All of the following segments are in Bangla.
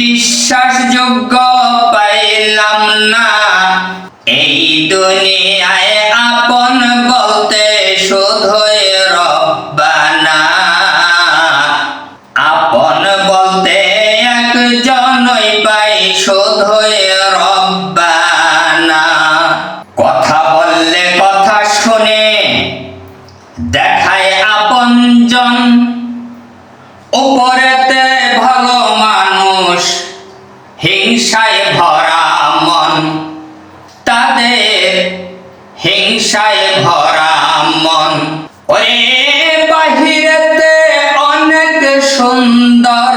বিশ্বাসযোগ্য পাইলাম না। এই দুনিয়ায় আপন বলতে শুধুই রব্বানা। আপন বলতে একজনই পাই শুধুই রব্বানা। কথা বললে কথা শুনে দেখায় আপনজন। উপরেতে ভালো মানুষ হিংসায় ভরা মন তাদের হিংসায় ভরা মন। ওরে বাহিরেতে অনেক সুন্দর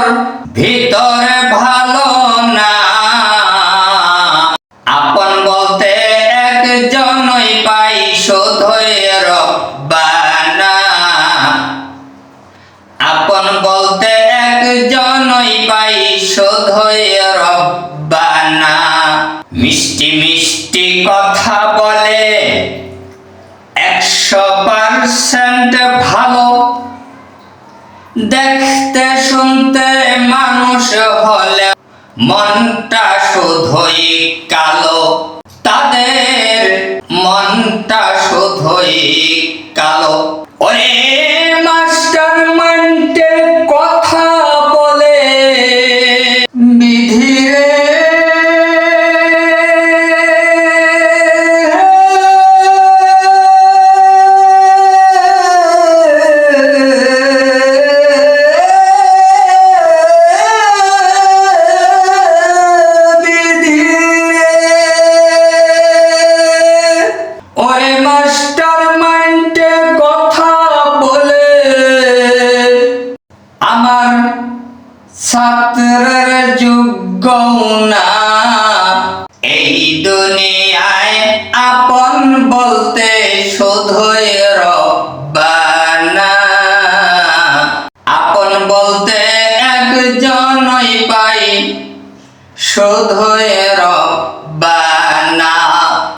ভিতরে ভালো শুধুই রব্বানা। মিষ্টি মিষ্টি কথা বলে। একশো পার্সেন্ট ভালো। দেখতে শুনতে মানুষ হলে মনটা শুধুই কালো। যোগ্য না। এই দুনিয়ায় আপন বলতে শুধুই রব্বানা। আপন বলতে একজনই পাই শুধুই রব্বানা।